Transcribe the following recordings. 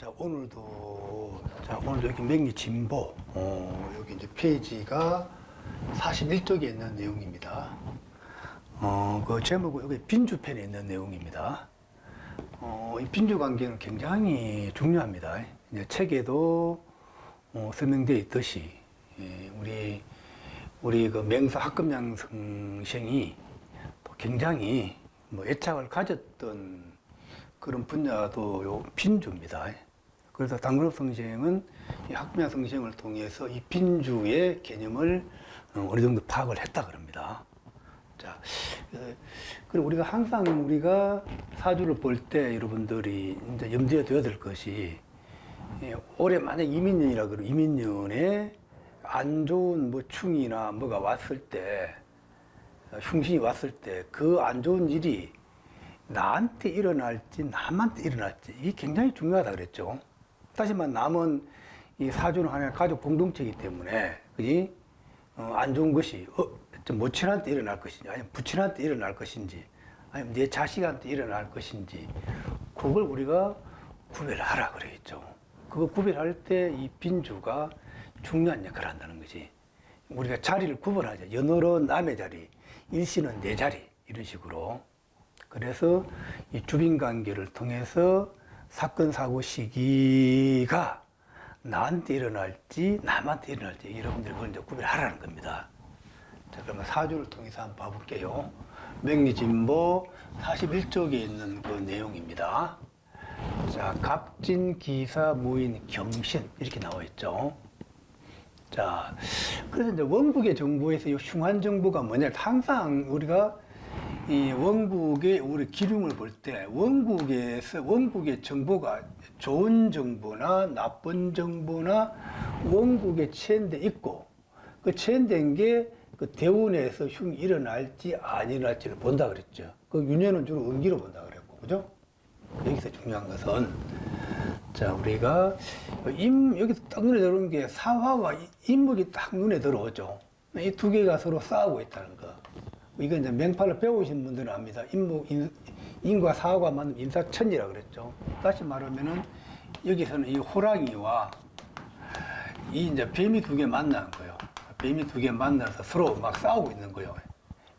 자 오늘도 자 오늘도 여기 맹리 진보 어, 여기 이제 페이지가 41쪽에 있는 내용입니다. 어 그 제목은 여기 빈주편에 있는 내용입니다. 어, 이 빈주 관계는 굉장히 중요합니다. 이제 책에도 어, 설명되어 있듯이 예, 우리 우리 그 맹사 학급양 성생이 또 굉장히 뭐 애착을 가졌던 그런 분야도 요 빈주입니다. 그래서 당근업 성생은 이 학급양 성생을 통해서 이 빈주의 개념을 어, 어느 정도 파악을 했다 그럽니다. 자, 어, 그리고 우리가 항상 우리가 사주를 볼 때 여러분들이 이제 염두에 둬야 될 것이 예, 올해 만약 이민년이라 그러면 이민년에 안 좋은 뭐 충이나 뭐가 왔을 때 어, 흉신이 왔을 때 그 안 좋은 일이 나한테 일어날지 남한테 일어날지 이게 굉장히 중요하다 그랬죠. 다시 말해 남은 이 사주는 하나의 가족 공동체이기 때문에 그지 어, 안 좋은 것이 어, 저 모친한테 일어날 것인지 아니면 부친한테 일어날 것인지 아니면 내 자식한테 일어날 것인지 그걸 우리가 구별하라 그러겠죠. 그거 구별할 때 이 빈주가 중요한 역할을 한다는 거지. 우리가 자리를 구분하자. 연어로 남의 자리, 일시는 내 자리 이런 식으로. 그래서 이 주빈 관계를 통해서 사건 사고 시기가 나한테 일어날지 남한테 일어날지 여러분들 그걸 구별하라는 겁니다. 자, 그러면 사주를 통해서 한번 봐볼게요. 명리진보 41쪽에 있는 그 내용입니다. 자, 갑진, 기사, 무인, 경신 이렇게 나와 있죠. 자, 그래서 이제 원국의 정보에서 이 흉한 정보가 뭐냐? 항상 우리가 이 원국의 우리 기lum을 볼 때 원국에서 원국의 정보가 좋은 정보나 나쁜 정보나 원국에 체현돼 있고 그 체현된 게 그 대운에서 흉이 일어날지 안 일어날지를 본다 그랬죠. 그 윤회는 주로 음기로 본다 그랬고, 그죠? 여기서 중요한 것은 자 우리가 임 여기 딱 눈에 들어오는 게 사화와 임목이 딱 눈에 들어오죠. 이 두 개가 서로 싸우고 있다는 거. 이건 이제 맹파를 배우신 분들은 압니다. 임목 인, 인과 사화가 맞는 인사천이라 그랬죠. 다시 말하면은 여기서는 이 호랑이와 이 이제 뱀이 두 개 만나는 거예요. 뱀이 두 개 만나서 서로 막 싸우고 있는 거예요.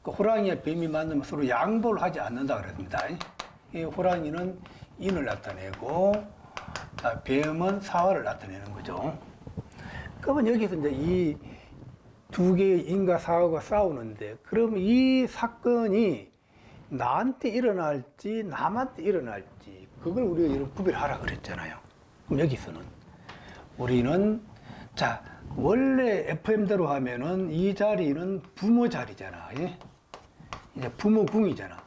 그 호랑이와 뱀이 만나면 서로 양보를 하지 않는다 그랬습니다. 이 호랑이는 인을 나타내고 아, 뱀은 사화를 나타내는 거죠. 그러면 여기서 이제 이 두 개의 인과 사화가 싸우는데 그러면 이 사건이 나한테 일어날지 남한테 일어날지 그걸 우리가 이런 구별하라 그랬잖아요. 그럼 여기서는 우리는 자 원래 FM대로 하면은 이 자리는 부모 자리잖아. 예? 이제 부모 궁이잖아.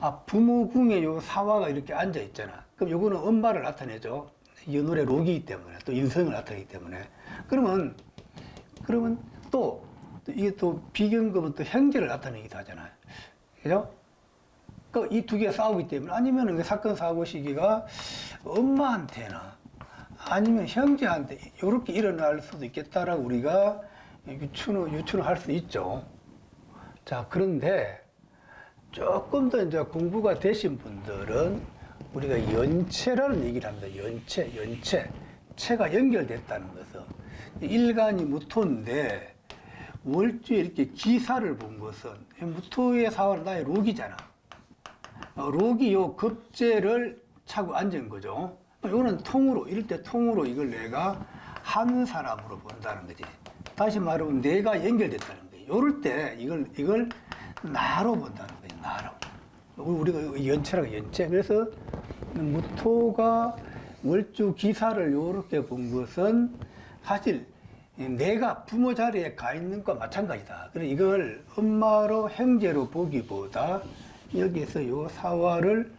아 부모 궁에 요 사화가 이렇게 앉아 있잖아. 그럼 요거는 엄마를 나타내죠. 연월의 록이기 때문에 또 인성을 나타내기 때문에 그러면 그러면 또, 또 이게 또 비경금은 또 형제를 나타내기도 하잖아요. 그죠? 그 이 두 개가 싸우기 때문에 아니면 그 사건 사고 시기가 엄마한테나 아니면 형제한테 이렇게 일어날 수도 있겠다라고 우리가 유추는 유추를 할 수 있죠. 자 그런데 조금 더 이제 공부가 되신 분들은 우리가 연체라는 얘기를 합니다. 연체, 연체. 체가 연결됐다는 것은 일간이 무토인데 월주에 이렇게 기사를 본 것은 이 무토의 사활 나의 록이잖아. 어, 록이 요 급제를 차고 앉은 거죠. 이거는 통으로, 이럴 때 통으로 이걸 내가 한 사람으로 본다는 거지. 다시 말하면 내가 연결됐다는 거예요. 요럴 때 이걸, 이걸 나로 본다는 거예요. 나로. 우리가 연체라고 연체. 그래서 무토가 월주 기사를 요렇게 본 것은 사실 내가 부모 자리에 가 있는 것과 마찬가지다. 그래 이걸 엄마로 형제로 보기보다 여기서 요 사화를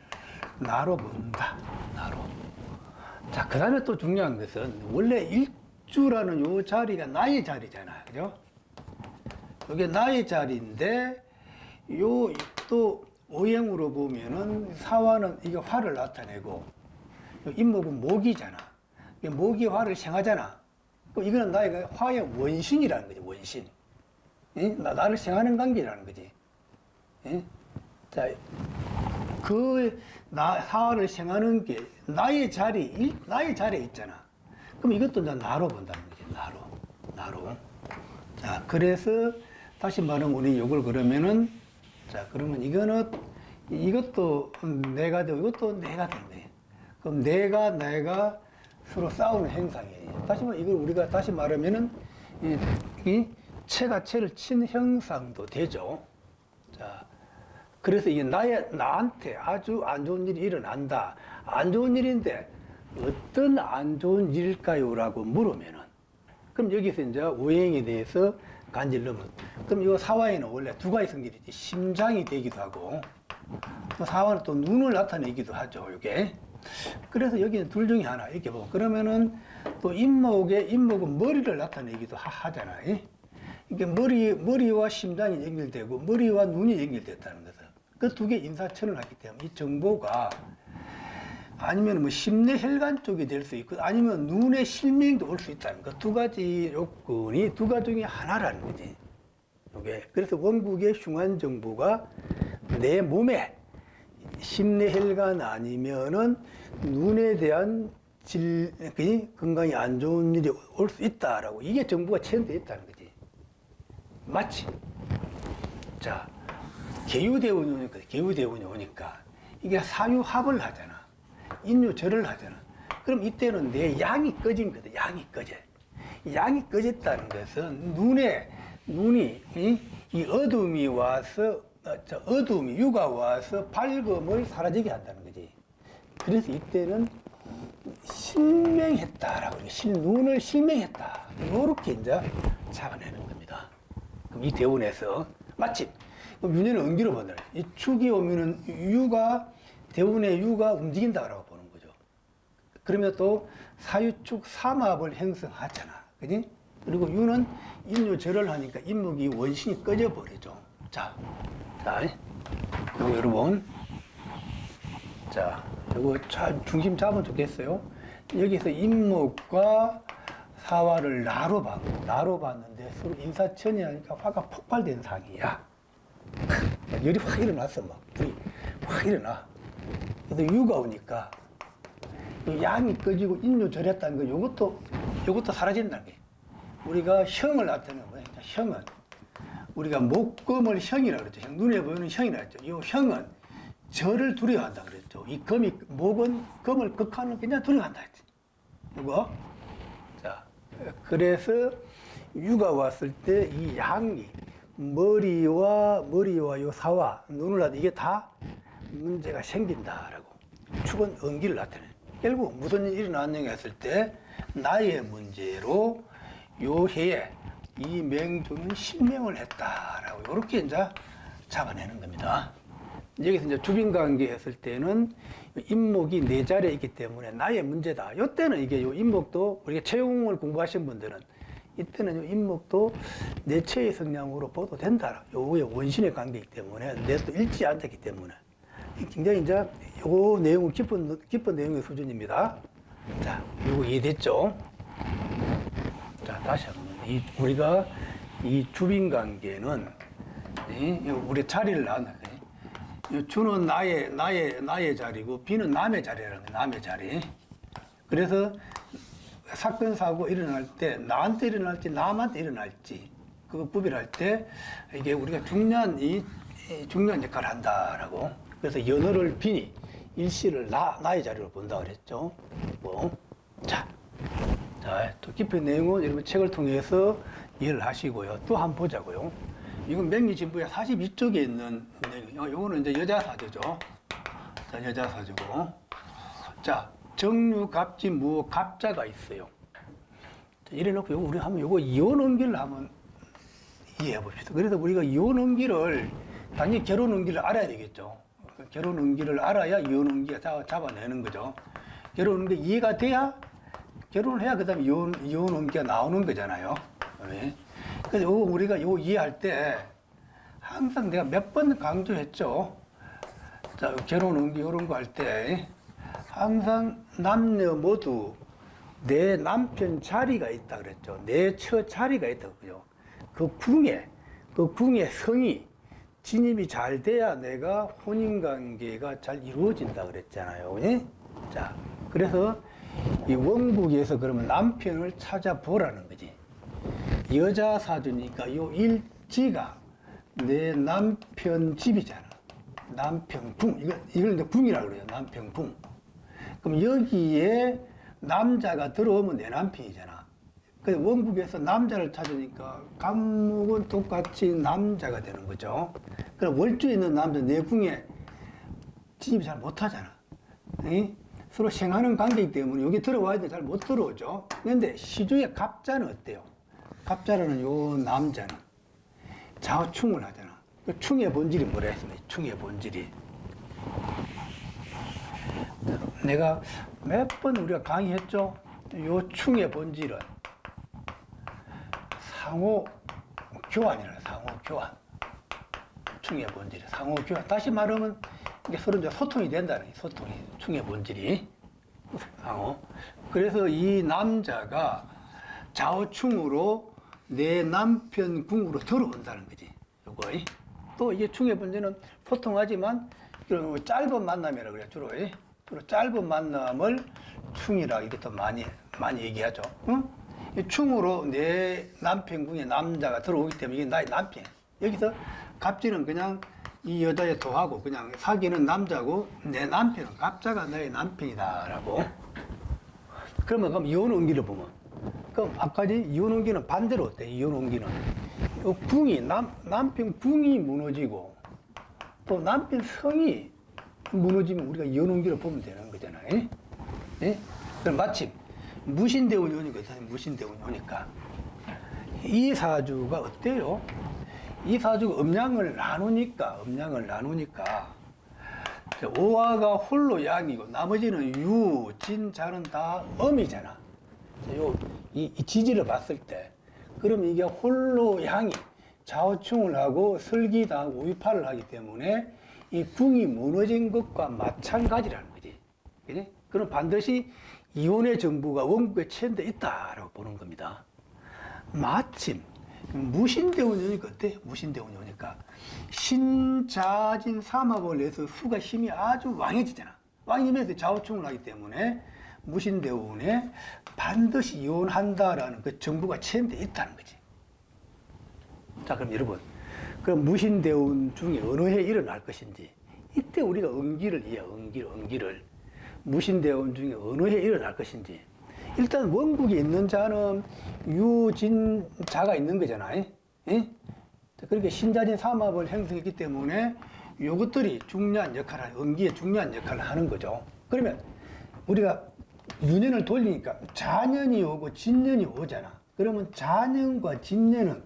나로 본다. 나로. 자, 그 다음에 또 중요한 것은 원래 일주라는 요 자리가 나의 자리잖아요. 그죠? 이게 나의 자리인데 요 또 오행으로 보면은 사화는 이게 화를 나타내고 임목은 목이잖아. 목이 화를 생하잖아. 이거는 나의 화의 원신이라는 거지, 원신. 예? 나, 나를 생하는 관계라는 거지. 예? 자, 그 나, 사활을 생하는 게 나의 자리, 일- 나의 자리에 있잖아. 그럼 이것도 나로 본다는 거지, 나로. 나로. 자, 그래서 다시 말하면 우리 이걸 그러면은 자, 그러면 이거는 이것도 내가 되고 이것도 내가 되네. 그럼 내가 내가 서로 싸우는 행상이에요. 다시 말해 이걸 우리가 다시 말하면은 이, 이 채가 채를 친 형상도 되죠. 자, 그래서 이게 나의 나한테 아주 안 좋은 일이 일어난다. 안 좋은 일인데 어떤 안 좋은 일일까요?라고 물으면은 그럼 여기서 이제 오행에 대해서 간질러면 그럼 이 사화에는 원래 두 가지 성질이 있지 심장이 되기도 하고 또 사화는 또 눈을 나타내기도 하죠 이게 그래서 여기는 둘 중에 하나 이렇게 보고 그러면은 또 임목에 임목은 머리를 나타내기도 하, 잖아요 이게 머리 머리와 심장이 연결되고 머리와 눈이 연결됐다는 것은 그두 개 인사천을 하기 때문에 이 정보가 아니면 뭐 심내 혈관 쪽이 될 수 있고 아니면 눈의 실명도 올 수 있다는 거 두 가지 요건이 두 가지 중에 하나라는 거지. 이게 그래서 원국의 흉한 정보가 내 몸에 심내 혈관 아니면은 눈에 대한 질그 건강이 안 좋은 일이 올 수 있다라고 이게 정보가 체현되어 있다는 거지. 마치 자 개유대운이 오니까 개유대운이 오니까 이게 사유합을 하잖아. 인유절을 하잖아. 그럼 이때는 내 양이 꺼진 거다. 양이 꺼져. 양이 꺼졌다는 것은 눈에 눈이 이, 이 어둠이 와서 어, 저 어둠이 유가 와서 밝음을 사라지게 한다는 거지. 그래서 이때는 실명했다라고. 실 눈을 실명했다. 이렇게 이제 잡아내는 겁니다. 그럼 이 대운에서 마침 윤회는 은기로 본다. 이 축이 오면은 유가 대운의 유가 움직인다라고 보는 거죠. 그러면 또 사유축 삼합을 형성하잖아. 그지? 그리고 유는 인유절을 하니까 인목이 원신이 꺼져 버리죠. 자, 자, 요거 여러분. 자, 요거 자, 중심 잡으면 좋겠어요. 여기서 인목과 사화를 나로 봤고, 나로 봤는데 서로 인사천이 하니까 화가 폭발된 상이야. 열이 확 일어났어, 막. 불이 확 일어나. 그래서 유가 오니까 이 양이 꺼지고 인류 절했다는 거 요것도 요것도 사라진다는 게 우리가 형을 나타내는 거예요. 형은 우리가 목금을 형이라 그랬죠. 형, 눈에 보이는 형이라 그랬죠. 이 형은 절을 두려워한다 그랬죠. 이 금이 목은 금을 극한을 그냥 두려워한다 했지. 이거 자 그래서 유가 왔을 때 이 양이 머리와 머리와 요 사와 눈을 놔도 이게 다 문제가 생긴다라고 축은 은기를 나타내. 결국 무슨 일이 일어났느냐 했을 때 나의 문제로 요 해에 이 맹종은 실명을 했다라고 이렇게 이제 잡아내는 겁니다. 여기서 이제 주빈 관계 했을 때는 인목이 내 자리에 있기 때문에 나의 문제다. 요때는 이게 요 인목도 우리가 채용을 공부하신 분들은 이때는 요 인목도 내체의 성향으로 보도 된다. 요의 원신의 관계이기 때문에 내도 일치 않았기 때문에 굉장히 이제 요 내용은 깊은 깊은 내용의 수준입니다. 자, 요거 이해됐죠? 자, 다시 한번 이 우리가 이 주빈 관계는 이 우리 자리를. 이 주는 나의 나의 나의 자리고 비는 남의 자리라는 거예요. 남의 자리. 그래서 사건 사고 일어날 때 나한테 일어날지 남한테 일어날지 그 구별할 때 이게 우리가 중요한 이, 이 중요한 역할을 한다라고 그래서 연어를 비니 일시를 나 나의 자리로 본다 그랬죠. 뭐 자. 자, 또 깊은 내용은 여러분 책을 통해서 이해를 하시고요. 또 한번 보자고요. 이건 맹리진부의 42쪽에 있는 내용. 이거는 이제 여자 사주죠. 자, 여자 사주고. 자, 정류, 갑지, 무, 갑자가 있어요. 자, 이래 놓고 요거 우리 한번 요거 이혼 음기를 한번 이해해 봅시다. 그래서 우리가 이혼 음기를 당연히 결혼 음기를 알아야 되겠죠. 결혼 음기를 알아야 이혼 음기가 잡아- 잡아내는 거죠. 결혼 음기 이해가 돼야 결혼을 해야 그다음에 이혼 이혼 음기가 나오는 거잖아요. 네. 그래서 우리가 요 이해할 때 항상 내가 몇 번 강조했죠. 자, 결혼 음기 이런 거 할 때 항상 남녀 모두 내 남편 자리가 있다 그랬죠. 내 처 자리가 있다고 그죠. 그 궁에 그 궁의 성이 진입이 잘 돼야 내가 혼인 관계가 잘 이루어진다 그랬잖아요. 예? 자, 그래서 이 원국에서 그러면 남편을 찾아보라는 거지. 여자 사주니까 요 일지가 내 남편 집이잖아. 남편 궁. 이걸, 이걸 이제 궁이라고 그래요. 남편 궁. 그럼 여기에 남자가 들어오면 내 남편이잖아. 그 원국에서 남자를 찾으니까 감목은 똑같이 남자가 되는 거죠. 그럼 월주에 있는 남자 내 궁에 진입 잘 못하잖아. 이? 서로 생하는 관계이기 때문에 여기 들어와야 돼 잘 못 들어오죠. 그런데 시주의 갑자는 어때요? 갑자라는 요 남자는 좌우충을 하잖아. 그 충의 본질이 뭐라 했습니까? 충의 본질이. 내가 몇 번 우리가 강의했죠? 요 충의 본질은 상호 교환이라 상호 교환. 충의 본질이 상호 교환. 다시 말하면 이게 서로 이제 소통이 된다는 게 소통이 충의 본질이 상호. 그래서 이 남자가 좌우충으로 내 남편 궁으로 들어온다는 거지. 요거. 또 이게 충의 본질은 소통하지만 이런 짧은 만남이라 그래 주로. 이. 주로 짧은 만남을 충이라 이렇게 또 많이 많이 얘기하죠. 응? 이 충으로 내 남편 궁에 남자가 들어오기 때문에 이게 나의 남편. 여기서 갑질은 그냥 이 여자에 도하고 그냥 사귀는 남자고 내 남편은 갑자가 나의 남편이다라고. 그러면 그럼 이혼 원기를 보면 그럼 아까지 이혼 원기는 반대로 어때? 이혼 원기는 요 궁이 남 남편 궁이 무너지고 또 남편 성이 무너지면 우리가 이혼 원기를 보면 되는 거잖아요. 예? 그럼 마침 무신대운이 오니까 무신대운이 오니까 이 사주가 어때요? 이 사주가 음양을 나누니까 음양을 나누니까 오화가 홀로 양이고 나머지는 유, 진, 자는 다 음이잖아. 요, 이, 이 지지를 봤을 때 그럼 이게 홀로 양이 좌우충을 하고 설기당하고 위파를 하기 때문에 이 궁이 무너진 것과 마찬가지라는 거지. 그지? 그럼 반드시 이혼의 정부가 원국에 체현돼 있다라고 보는 겁니다. 마침 무신대운이 오니까 어때? 무신대운이 오니까 신자진 삼합을 내서 수가 힘이 아주 왕해지잖아. 왕이면서 좌우충을 하기 때문에 무신대운에 반드시 이혼한다라는 그 정부가 체현돼 있다는 거지. 자, 그럼 여러분, 그 무신대운 중에 어느 해에 일어날 것인지 이때 우리가 응기를 이해, 응기를, 응기를 무신대운 중에 어느 해에 일어날 것인지 일단 원국에 있는 자는 유진자가 있는 거잖아요. 예? 그렇게 신자진 삼합을 형성했기 때문에 요것들이 중요한 역할을, 응기에 중요한 역할을 하는 거죠. 그러면 우리가 유년을 돌리니까 자년이 오고 진년이 오잖아. 그러면 자년과 진년은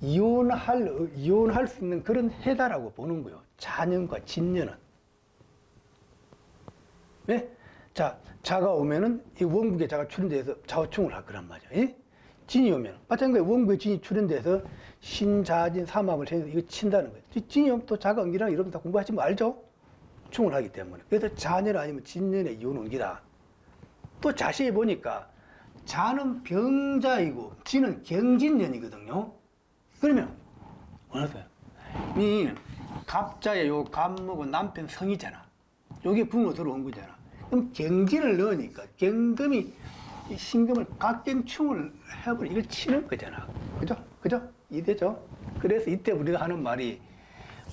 이혼할, 이혼할 수 있는 그런 해다라고 보는 거예요. 자년과 진년은. 왜? 자, 자가 오면은 이 원국에 자가 출현돼서 좌우충을 할 거란 말이야. 예? 진이 오면 마찬가지로 원국에 진이 출현돼서 신자진 삼합을 해서 이거 친다는 거예요. 진이 오면 또 자가 응기랑 거다 공부하시면 알죠? 충을 하기 때문에. 그래서 자년 아니면 진년의 이혼 응기다. 또 자세히 보니까 자는 병자이고 진은 경진년이거든요. 그러면 어떠세요? 이 갑자의 요 갑목은 남편 성이잖아. 요게 붕어 들어온 거잖아. 그럼 경진을 넣으니까 경금이 이 신금을 각경충을 해버리 이걸 치는 거잖아. 그죠? 그죠? 이되죠? 그래서 이때 우리가 하는 말이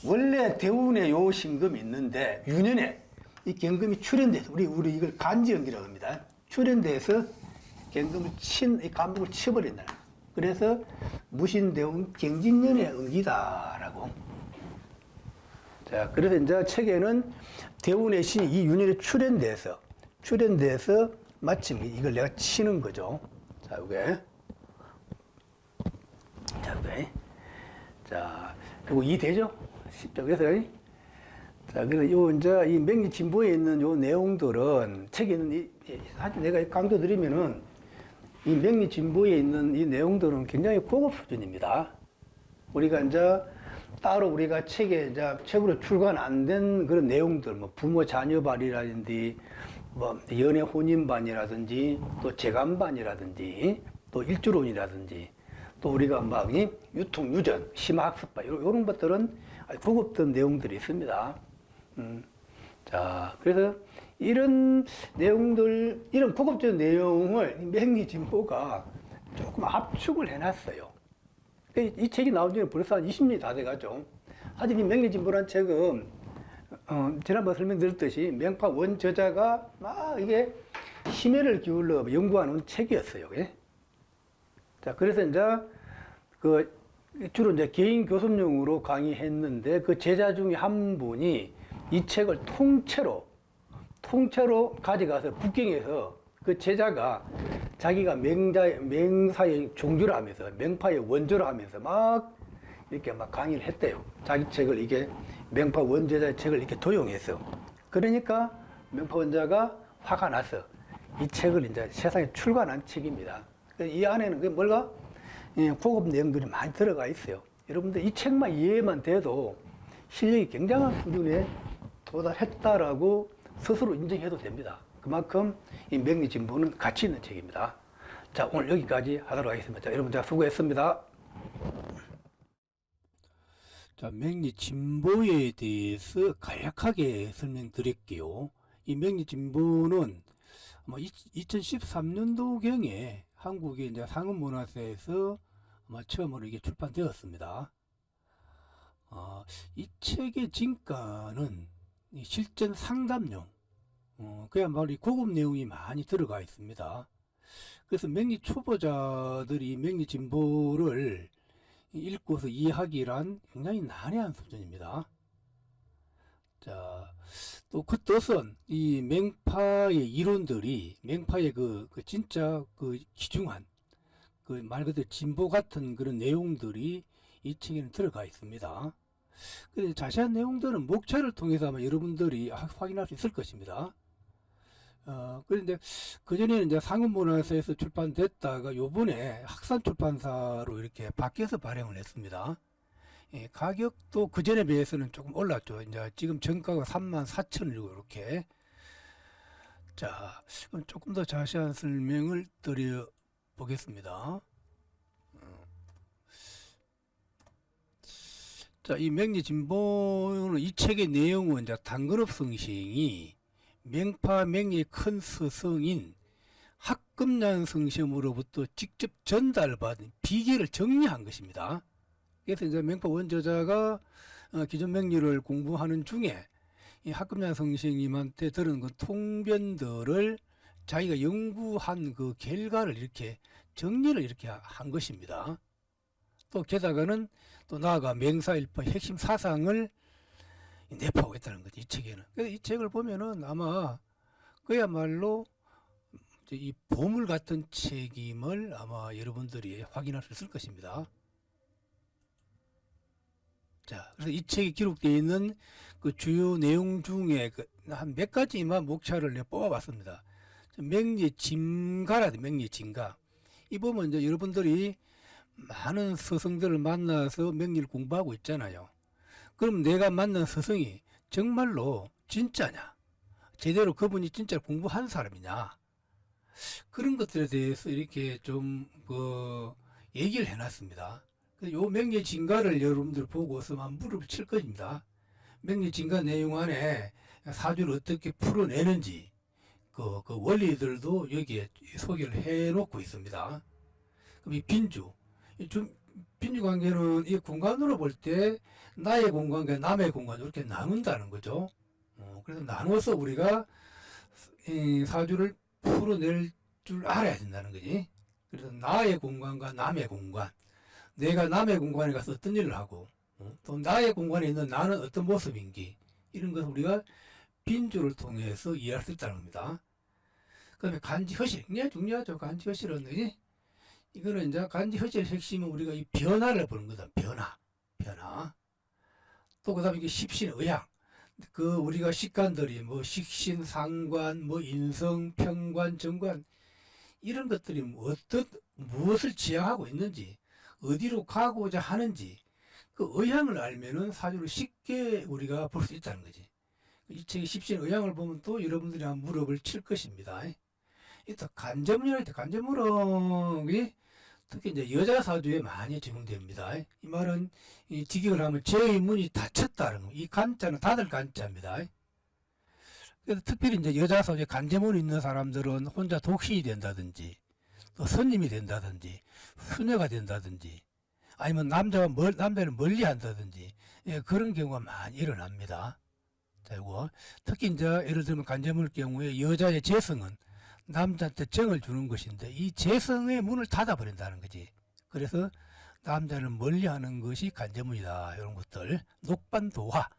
원래 대운에 요 신금이 있는데 유년에 이 경금이 출현돼서 우리 우리 이걸 간지연기라고 합니다. 출현돼서 경금을 친, 이 간목을 치버린다. 그래서 무신대운 경진년의 응기다라고. 자, 그래서 이제 책에는 대운의 신이 이 유년에 출현돼서, 출현돼서 마침 이걸 내가 치는 거죠. 자, 요게. 자, 요게. 자, 그리고 이 되죠? 쉽죠? 그래서, 자, 그래서 요, 이제 이 명리 진보에 있는 요 내용들은 책에 있는 이, 이- 사실 내가 강조 드리면은 이 명리 진보에 있는 이 내용들은 굉장히 고급 수준입니다. 우리가 이제 따로 우리가 책에 이제 책으로 출간 안 된 그런 내용들, 뭐 부모 자녀반이라든지, 뭐 연애 혼인 반이라든지, 또 재간 반이라든지, 또 일주론이라든지, 또 우리가 막 이 유통 유전, 심화 학습바 이런, 것들은 고급던 내용들이 있습니다. 음. 자, 그래서 이런 내용들, 이런 고급적인 내용을 이 맹리 진보가 조금 압축을 해놨어요. 이, 이 책이 나온 지는 벌써 한 20년이 다 돼가죠. 사실 이 맹리 진보란 책은 어, 지난번 설명드렸듯이 맹파 원저자가 막 이게 심혈을 기울여 연구하는 책이었어요. 예? 자, 그래서 이제 그 주로 이제 개인 교습용으로 강의했는데 그 제자 중에 한 분이 이 책을 통째로 통째로 가져가서 북경에서 그 제자가 자기가 맹자 맹사의 종주를 하면서 맹파의 원조를 하면서 막 이렇게 막 강의를 했대요. 자기 책을 이게 맹파 원제자의 책을 이렇게 도용했어. 그러니까 맹파 원자가 화가 나서 이 책을 이제 세상에 출간한 책입니다. 그이 안에는 그 뭘까? 예, 고급 내용들이 많이 들어가 있어요. 여러분들 이 책만 이해만 돼도 실력이 굉장한 수준에 도달했다라고 스스로 인정해도 됩니다. 그만큼 이 명리 진보는 가치 있는 책입니다. 자, 오늘 여기까지 하도록 하겠습니다. 자, 여러분, 제가 수고했습니다. 자, 맹리 진보에 대해서 간략하게 설명드릴게요. 이 맹리 진보는 아마 2013년도경에 한국의 이제 상업문화사에서 아마 처음으로 이게 출판되었습니다. 아, 이 책의 진가는 이 실전 상담용, 어, 그야말로 이 고급 내용이 많이 들어가 있습니다. 그래서 맹리 초보자들이 이 맹리 진보를 읽고서 이해하기란 굉장히 난해한 수준입니다. 자, 또 그 뜻은 이 맹파의 이론들이 맹파의 그, 그 진짜 그 기중한 그 말 그대로 진보 같은 그런 내용들이 이 책에는 들어가 있습니다. 근데 자세한 내용들은 목차를 통해서 아마 여러분들이 하- 확인할 수 있을 것입니다. 어, 그런데 그전에는 이제 상업문화사에서 출판됐다가 요번에 학산 출판사로 이렇게 바뀌어서 발행을 했습니다. 예, 가격도 그전에 비해서는 조금 올랐죠. 이제 지금 정가가 3만 4천이고 이렇게. 자, 그럼 조금 더 자세한 설명을 드려 보겠습니다. 자, 이 맹리 진보는 이 책의 내용은 이제 당근업 성싱이 맹파 맹리의 큰 스승인 학금량 성심으로부터 직접 전달받은 비계를 정리한 것입니다. 그래서 이제 맹파 원저자가 어, 기존 맹리를 공부하는 중에 이 학금량 성심님한테 들은 그 통변들을 자기가 연구한 그 결과를 이렇게 정리를 이렇게 한 것입니다. 또 게다가는 또 나아가 맹사일파 핵심 사상을 내포하고 있다는 거지 이 책에는. 그래서 이 책을 보면은 아마 그야말로 이 보물 같은 책임을 아마 여러분들이 확인할 수 있을 것입니다. 자, 그래서 이 책에 기록되어 있는 그 주요 내용 중에 그 한 몇 가지만 목차를 뽑아봤습니다. 맹리 진가라, 맹리 진가. 이 보면 이제 여러분들이 많은 스승들을 만나서 맹리를 공부하고 있잖아요. 그럼 내가 만난 스승이 정말로 진짜냐? 제대로 그분이 진짜 공부한 사람이냐? 그런 것들에 대해서 이렇게 좀, 그, 얘기를 해놨습니다. 요 맹리 진가를 여러분들 보고서만 무릎을 칠 것입니다. 맹리 진가 내용 안에 사주를 어떻게 풀어내는지, 그, 그 원리들도 여기에 소개를 해 놓고 있습니다. 그럼 이 빈주, 이 좀, 빈주 관계는 이 공간으로 볼 때 나의 공간과 남의 공간 이렇게 나눈다는 거죠. 어, 그래서 나눠서 우리가 이 사주를 풀어낼 줄 알아야 된다는 거지. 그래서 나의 공간과 남의 공간, 내가 남의 공간에 가서 어떤 일을 하고, 어, 또 나의 공간에 있는 나는 어떤 모습인지 이런 것을 우리가 빈주를 통해서 이해할 수 있다는 겁니다. 그 다음에 간지 허실 굉장히 중요하죠. 간지 허실은 이- 이거는 이제 간지 허실의 핵심은 우리가 이 변화를 보는 거다. 변화, 변화. 또 그다음에 이게 십신 의향. 그 우리가 식관들이 뭐 식신, 상관, 뭐 인성, 평관, 정관 이런 것들이 뭐 어떤 무엇을 지향하고 있는지 어디로 가고자 하는지 그 의향을 알면은 사주를 쉽게 우리가 볼 수 있다는 거지. 이 책의 십신 의향을 보면 또 여러분들이 한 무릎을 칠 것입니다. 이또 간접문이라 때 간접문이 특히 이제 여자 사주에 많이 적용됩니다. 이 말은 이 직역을 하면 제의 문이 닫혔다는 거. 이 간자는 닫을 간자입니다. 그래서 특별히 이제 여자 사주에 간제문 있는 사람들은 혼자 독신이 된다든지 또 선임이 된다든지 수녀가 된다든지 아니면 남자와 멀, 남자를 멀리 한다든지 예, 그런 경우가 많이 일어납니다. 자, 이거 특히 이제 예를 들면 간제문의 경우에 여자의 재성은 남자한테 정을 주는 것인데 이 재성의 문을 닫아버린다는 거지. 그래서 남자를 멀리하는 것이 간제문이다. 이런 것들 녹반도화.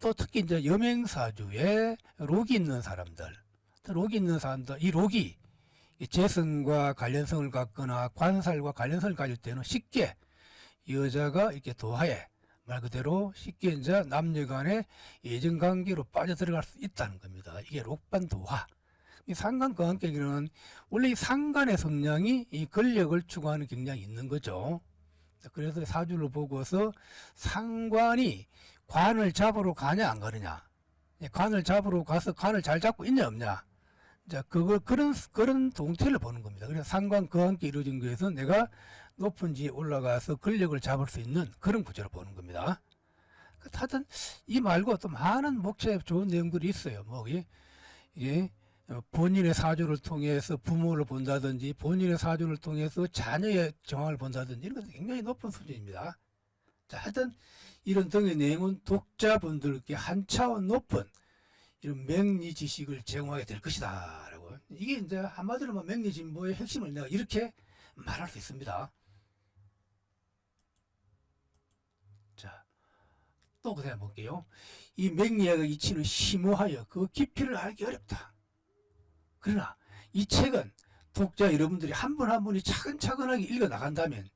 또 특히 이제 여명사주에 록이 있는 사람들, 또 록이 있는 사람들, 이 록이 이 재성과 관련성을 갖거나 관살과 관련성을 가질 때는 쉽게 여자가 이렇게 도하에 말 그대로 쉽게 이제 남녀 간의 예전 관계로 빠져들어갈 수 있다는 겁니다. 이게 록반 도화. 이 상관과 관계는 원래 이 상관의 성향이 이 권력을 추구하는 경향이 있는 거죠. 그래서 사주를 보고서 상관이 관을 잡으러 가냐 안 가느냐, 예, 관을 잡으러 가서 관을 잘 잡고 있냐 없냐, 자 그걸 그런 그런 동태를 보는 겁니다. 그래서 상관 그 함께 이루어진 거에서 내가 높은 지에 올라가서 권력을 잡을 수 있는 그런 구조를 보는 겁니다. 그 하여튼 이 말고 또 많은 목차에 좋은 내용들이 있어요. 뭐 이게, 이게 어, 본인의 사주를 통해서 부모를 본다든지 본인의 사주를 통해서 자녀의 정황을 본다든지 이런 것은 굉장히 높은 수준입니다. 자, 하여튼 이런 등의 내용은 독자분들께 한 차원 높은 이런 맹리 지식을 제공하게 될 것이다. 라고. 이게 이제 한마디로 뭐 맹리 진보의 핵심을 내가 이렇게 말할 수 있습니다. 자, 또 그냥 볼게요. 이 맹리학의 이치는 심오하여 그 깊이를 알기 어렵다. 그러나 이 책은 독자 여러분들이 한 분 한 분이 차근차근하게 읽어 나간다면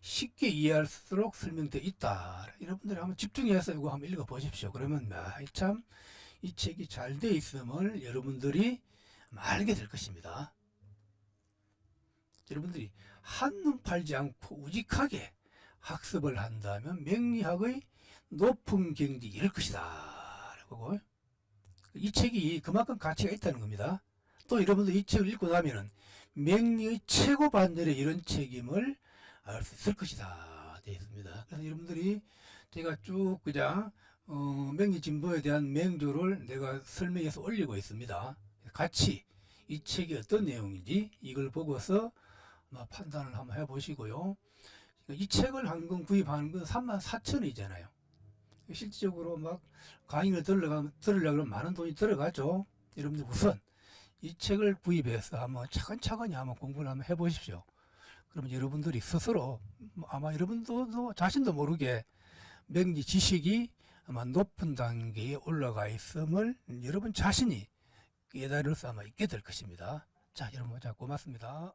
쉽게 이해할수록 설명되어 있다. 여러분들이 한번 집중해서 이거 한번 읽어 보십시오. 그러면 아, 참이 책이 잘 돼 있음을 여러분들이 알게 될 것입니다. 여러분들이 한눈 팔지 않고 우직하게 학습을 한다면 맹리학의 높은 경지에 이를 것이다. 라고 이 책이 그만큼 가치가 있다는 겁니다. 또 여러분들 이 책을 읽고 나면은 맹리의 최고 반열의 이런 책임을 알 수 있을 것이다. 되어 있습니다. 그래서 여러분들이 제가 쭉 그냥 어, 맹리 진보에 대한 맹조를 내가 설명해서 올리고 있습니다. 같이 이 책이 어떤 내용인지 이걸 보고서 뭐 판단을 한번 해보시고요. 이 책을 한 권 구입하는 건 3만 4천 원이잖아요. 실질적으로 막 강의를 들으려면, 들으려면 많은 돈이 들어가죠. 여러분들 우선 이 책을 구입해서 한번 차근차근히 한번 공부를 한번 해보십시오. 그러면 여러분들이 스스로 뭐 아마 여러분도 자신도 모르게 맹리 지식이 아마 높은 단계에 올라가 있음을 여러분 자신이 깨달을 수 아마 있게 될 것입니다. 자, 여러분, 자, 고맙습니다.